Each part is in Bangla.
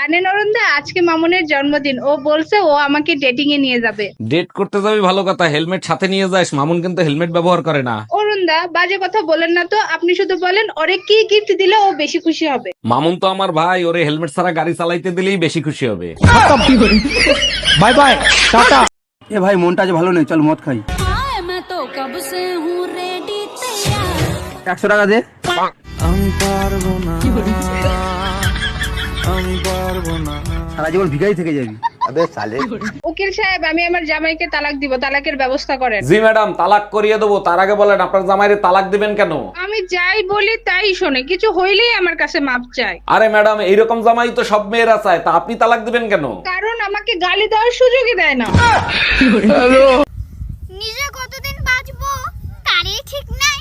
কানে অরুণদা আজকে মামনের জন্মদিন। ও বলছে ও আমাকে ডেটিং এ নিয়ে যাবে। ডেট করতে যাবে ভালো কথা হেলমেট সাথে নিয়ে যাস মামুন কিন্তু হেলমেট ব্যবহার করে না। অরুণদা বাজে কথা বলেন না তো আপনি শুধু বলেন ওরে কি গিফট দিলে ও বেশি খুশি হবে? মামুন তো আমার ভাই ওরে হেলমেট ছাড়া গাড়ি চালাইতে দিলেই বেশি খুশি হবে। Bye bye tata. এ ভাই মনটা আজ ভালো নেই চল মদ খাই। একশো টাকা দে। আমি পারব না আমি পারব না। সারা জীবন থেকে যাবি। উকিল সাহেব আমি আমার জামাইকে তালাক দিব তালাকের ব্যবস্থা করেন। জি ম্যাডাম তালাক করিয়ে দেবো। তার আগে বলেন আপনার জামাইরে তালাক দিবেন কেন? আমি যাই বলি তাই শোনে কিছু হইলেই আমার কাছে মাপ চায়। আরে ম্যাডাম এইরকম জামাই তো সব মেয়েরা চায় তা আপনি তালাক দিবেন কেন? কারণ আমাকে গালি দেওয়ার সুযোগই দেয় না। নিজে কতদিন বাঁচবো তারই ঠিক নাই।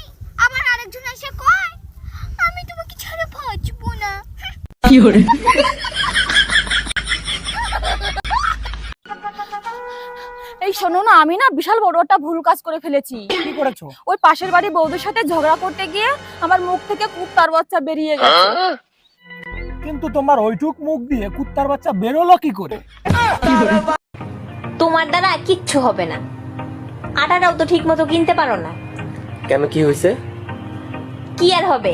এই শোনো না আমি না বিশাল বড় একটা ভুল কাজ করে ফেলেছি। কি করেছ? ওই পাশের বাড়ি বৌদির সাথে ঝগড়া করতে গিয়ে আমার মুখ থেকে কুত্তার বাচ্চা বেরিয়ে গেছে। কিন্তু তোমার ওইটুক মুখ দিয়ে কুত্তার বাচ্চা বেরোলো কি করে? তোমার দ্বারা কিচ্ছু হবে না। আটাটাও তো ঠিক মতো কিনতে পারো না। কেন কি হয়েছে? কি আর হবে?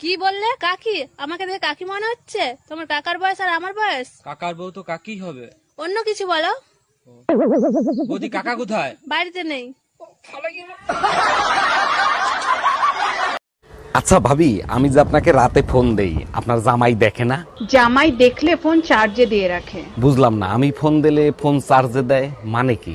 কি বললে কাকি? আমাকে দেখে কাকি মনে হচ্ছে? তোমার কাকার বয়স আর আমার বয়স? কাকার বউ তো কাকি হবে। অন্য কিছু বলো। বৌদি কাকা কোথায়? বাড়িতে নেই। আচ্ছা ভাবি আমি যে আপনাকে রাতে ফোন দেই আপনার জামাই দেখে না? জামাই দেখলে ফোন চার্জে দিয়ে রাখে। বুঝলাম না আমি ফোন দিলে ফোন চার্জে দেয় মানে কি?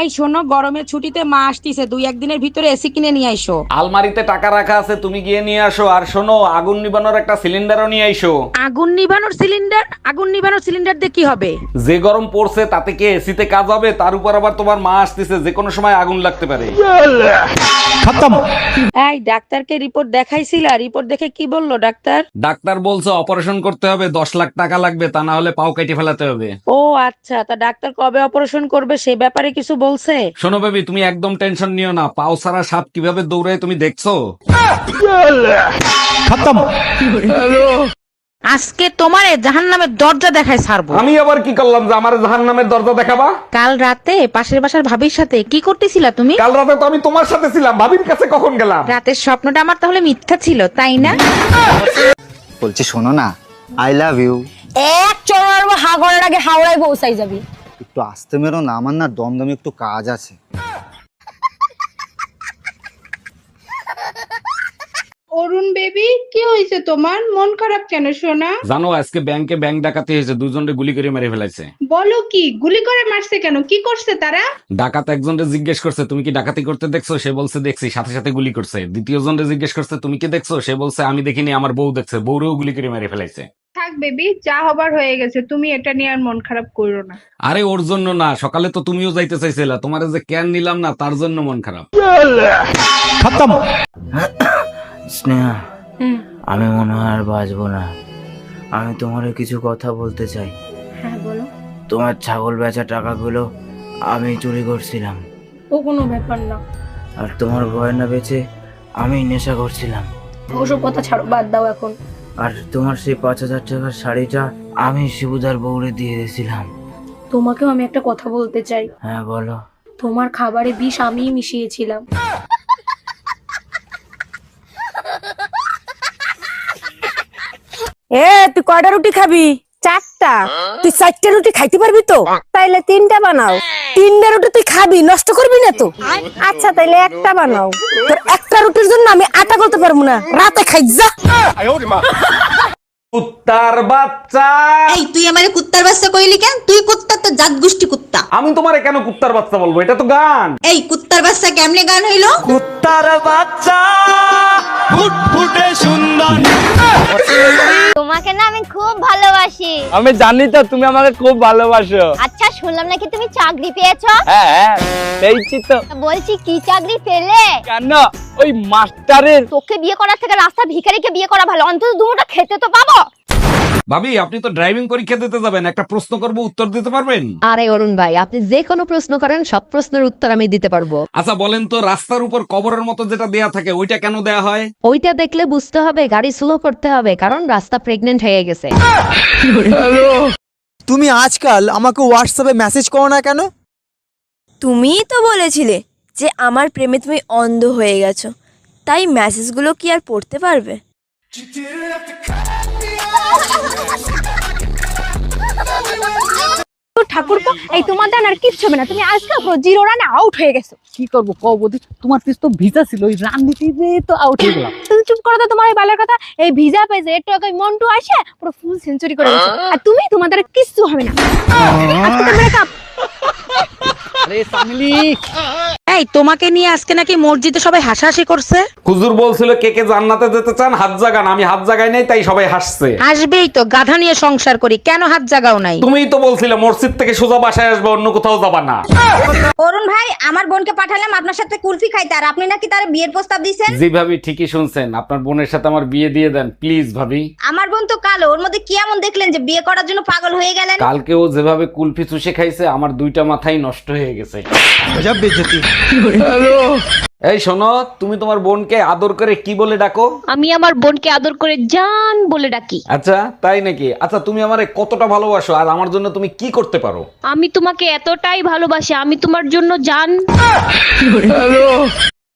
এই শোনো গরমের ছুটিতে মা আসতিছে দুই একদিনের ভিতরে এসি কিনে নিয়ে আইসো। আলমারিতে টাকা রাখা আছে তুমি গিয়ে নিয়ে আসো। আর শোনো আগুন নিবানোর একটা সিলিন্ডারও নিয়ে আইসো। আগুন নিভানোর সিলিন্ডার? আগুন নিভানোর সিলিন্ডার দিয়ে কি হবে? যে গরম পড়ছে তাতে কি এসিতে কাজ হবে? তার উপর আবার তোমার মা আসতেছে যে কোনো সময় আগুন লাগতে পারে। এই ডাক্তারকে রিপোর্ট দেখাইছিলা রিপোর্ট দেখে কি বলল ডাক্তার? ডাক্তার বলছে অপারেশন করতে হবে দশ লাখ টাকা লাগবে তা না হলে পাও কেটে ফেলাতে হবে। ও আচ্ছা তা ডাক্তার কবে অপারেশন করবে সে ব্যাপারে কিছু বলছে? শোনো বেবি তুমি একদম টেনশন নিও না। পাও সারা সাপ কীভাবে দৌড়ায় তুমি দেখছ? আজকে তোমারে জাহান নামের দরজা দেখায় ছাড়বো। আমি আবার কি করলাম যে আমার জাহান নামের দরজা দেখাবা? কাল রাতে পাশের বাসার ভাবির সাথে কি করতেছিলা তুমি? কাল রাতে তো আমি তোমার সাথে ছিলাম ভাবির কাছে কখন গেলাম? রাতের স্বপ্নটা আমার তাহলে মিথ্যা ছিল তাই না? বলছি শোনো না আই লাভ ইউ এক চড়ার হাগরের আগে হাওড়ায় পৌঁছাই যাবি। একটু আসতে মেরো না আমার না দমদমে একটু কাজ আছে। অরুণ বেবি কি হয়েছে তোমার? মন খারাপ কেন সোনা? জানো আজকে ব্যাংকে ব্যাংক ডাকাতি হয়েছে গুলি করে মেরে ফেলাইছে। বলো কি গুলি করে মারছে কেন? কি করছে তারা? ডাকাত একজনকে জিজ্ঞেস করছে তুমি কি ডাকাতি করতে দেখছ? সে বলছে দেখছি। সাথে সাথে গুলি করছে। দ্বিতীয় জিজ্ঞেস করছে তুমি কি দেখছ? সে বলছে আমি দেখিনি আমার বউ দেখছে। বউরেও গুলি করে মেরে ফেলাইছে। থাক বেবি যা হবার হয়ে গেছে তুমি এটা নিয়ে আর মন খারাপ করো না। আরে ওর জন্য না সকালে তো তুমিও যাইতে চাইছিলা তোমার যে ক্যান নিলাম না তার জন্য মন খারাপ। খতম। স্নেহা আমি মনে হয় আর বাঁচবো না। আমি তোমার কিছু কথা বলতে চাই। হ্যাঁ বলো। তোমার ছাগল বেচা টাকাগুলো আমি চুরি করছিলাম। ও কোনো ব্যাপার না। আর তোমার গয়না বেচে আমি নেশা করছিলাম। ওসব কথা ছাড়ো বাদ দাও এখন। আর তোমার সেই পাঁচ হাজার টাকার শাড়িটা আমি শিবুদার বউরে দিয়ে দিয়েছিলাম। তোমাকেও আমি একটা কথা বলতে চাই। হ্যাঁ বলো। তোমার খাবারে বিষ আমিই মিশিয়েছিলাম। এ তুই কয়টা রুটি খাবি? চারটা। তুই চারটা রুটি খাইতে পারবি তো? তাইলে তিনটা বানাও। তিনটা রুটি তুই খাবি নষ্ট করবি না তো? আচ্ছা তাইলে একটা বানাও। তোর একটা রুটির জন্য আমি আটা করতে পারব না। রাতে খাই যা। কুত্তার বাচ্চা। এই তুই আমারে কুত্তার বাচ্চা কইলি কেন? তুই কুত্তা তো জাত গোষ্ঠী কুত্তা। আমি তোমারে কেন কুত্তার বাচ্চা বলব? এটা তো গান। এই কুত্তার বাচ্চা কেমনে গান হইল? কুত্তার বাচ্চা। ফুটফুটে সুন্দর। তোমাকে না আমি খুব ভালোবাসি। আমি জানি তো তুমি আমাকে খুব ভালোবাসো। আচ্ছা শুনলাম নাকি তুমি চাকরি পেয়েছ? হ্যাঁ হ্যাঁ পেয়েছি তো। বলছি কি চাকরি পেলে? কেন? ওই মাস্টারের তোকে বিয়ে করার থেকে রাস্তা ভিখারিকে বিয়ে করা ভালো। অন্তত দুটো খেতে তো পাবো। ভাবি আপনি তো ড্রাইভিং পরীক্ষা দিতে যাবেন। একটা প্রশ্ন করব উত্তর দিতে পারবেন? আরে অরুণ ভাই আপনি যে কোনো প্রশ্ন করেন সব প্রশ্নের উত্তর আমি দিতে পারব। আচ্ছা বলেন তো রাস্তার উপর কবরের মতো যেটা দেয়া থাকে ওইটা কেন দেয়া হয়? ওইটা দেখলে বুঝতে হবে গাড়ি স্লো করতে হবে কারণ রাস্তা প্রেগনেন্ট হয়ে গেছে। তুমি আজকাল আমাকে হোয়াটসঅ্যাপে মেসেজ করো না কেন? তুমিই তো বলেছিলে যে আমার প্রেমে তুমি অন্ধ হয়ে গেছো। তাই মেসেজগুলো কি আর পড়তে পারবে? ঠাকুর এই তোমার দান আর কিচ্ছু হবে না তুমি আজকে পুরো জিরো রানে আউট হয়ে গেছো। কি করব কবদি তোমার পিস তো ভিজা ছিল ওই রাজনীতিতে তো আউট হয়ে গেলাম। তুমি চুপ করো তো তোমার এই বালের কথা এই ভিজা পেয়েছে একটু আগে মন্টু আসে পুরো ফুল সেঞ্চুরি করে গেছে। আর তুমি তোমাদের কিচ্ছু হবে না। আজকে তো breakup। এই তোমাকে নিয়ে আজকে নাকি মসজিদে সবাই হাসাহাসি করছে? হুজুর বলছিল কে কে জান্নাতে যেতে চান হাত জাগান। আমি হাত জাগাই নাই তাই সবাই হাসছে। আসবেই তো গাধা নিয়ে সংসার করি কেন হাত জাগাও নাই? তুমিই তো বলছিলে মসজিদ থেকে সোজা বাসায় আসবে অন্য কোথাও যাবা না। অরুণ ভাই আমার বোনকে পাঠালাম আপনার সাথে কুলফি খাইতে আর আপনি নাকি তার বিয়ের প্রস্তাব দিয়েছেন? জি ভাবি ঠিকই শুনছেন। আপনার বোনের সাথে আমার বিয়ে দিয়ে দেন প্লিজ ভাবি। আমার বোন তো কালো ওর মধ্যে কি এমন দেখলেন যে বিয়ে করার জন্য পাগল হয়ে গেলেন? কালকে ও যেভাবে কুলফি চুষে খাইছে আমার দুইটা মাথাই নষ্ট হয়ে গেছে। গজব বেজতি। এই শোনো তুমি তোমার বোনকে আদর করে কি বলে ডাকো? আমি আমার বোনকে আদর করে জান বলে ডাকি। আচ্ছা তাই নাকি? আচ্ছা তুমি আমারে কতটা ভালোবাসো আর আমার জন্য তুমি কি করতে পারো? আমি তোমাকে এতটাই ভালোবাসি আমি তোমার জন্য জান।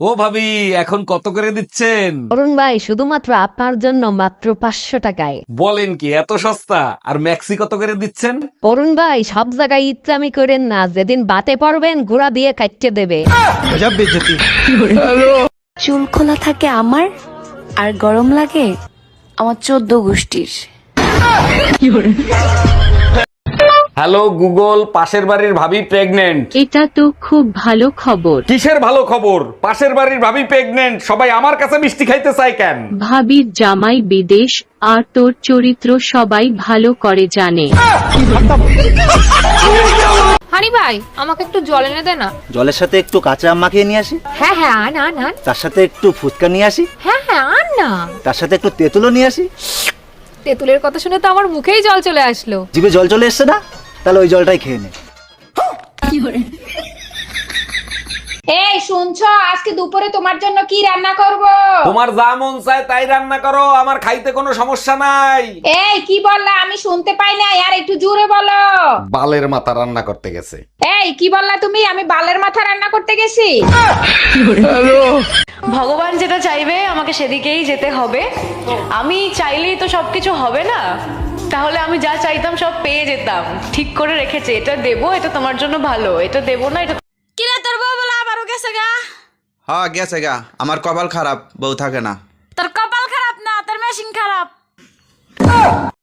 ও ভাবি এখন কত করে দিচ্ছেন? অরুণ ভাই শুধুমাত্র আপনার জন্য মাত্র পাঁচশো টাকায়। বলেন কি এত সস্তা? আর ম্যাক্সি কত করে দিচ্ছেন? অরুণ ভাই সব জায়গায় ইচ্ছামি করেন না যেদিন বাতে পড়বেন ঘোড়া দিয়ে কাটতে দেবে। চুল খোলা থাকে আমার আর গরম লাগে আমার চোদ্দ গোষ্ঠীর। হ্যালো গুগল পাশের বাড়ির ভাবি প্রেগনেন্ট এটা তো খুব ভালো খবর। কিসের ভালো খবর? পাশের বাড়ির ভাবি প্রেগনেন্ট সবাই আমার কাছে মিষ্টি খাইতে চায় কেন? ভাবির জামাই বিদেশ আর তোর চরিত্র সবাই ভালো করে জানে। হানি ভাই আমাকে একটু জল এনে দে না। জলের সাথে একটু কাঁচা আম মাখিয়ে নিয়ে আসি? হ্যাঁ হ্যাঁ আন আন আন। তার সাথে একটু ফুচকা নিয়ে আসি? হ্যাঁ হ্যাঁ আন না। তার সাথে একটু তেঁতুলও নিয়ে আসি? তেঁতুলের কথা শুনে তো আমার মুখেই জল চলে আসলো। জিভে জল চলে এসছে না? তাহলে ওই জলটাই খেয়ে নে। এই শুনছো? আজকে দুপুরে তোমার জন্য কি রান্না করব? তোমার যা মন চায় তাই রান্না করো আমার খাইতে কোনো সমস্যা নাই। এই কি বললা? আমি শুনতে পাই না আর একটু জোরে বলো। বালের মাথা রান্না করতে গেছে। এই কি বললা তুমি? আমি বালের মাথা রান্না করতে গেছি। ভগবান যেটা চাইবে আমাকে সেদিকেই যেতে হবে। আমি চাইলেই তো সবকিছু হবে না। তাহলে আমি যা চাইতাম সব পেয়ে যেতাম। ঠিক করে রেখেছে। এটা দেবো এটা তোমার জন্য ভালো। এটা দেবো না এটা কিরে তোর বউ বলা আবারও গেছে গা? হ্যাঁ গেছে গা। আমার কপাল খারাপ বউ থাকে না। তোর কপাল খারাপ না তোর মেশিন খারাপ।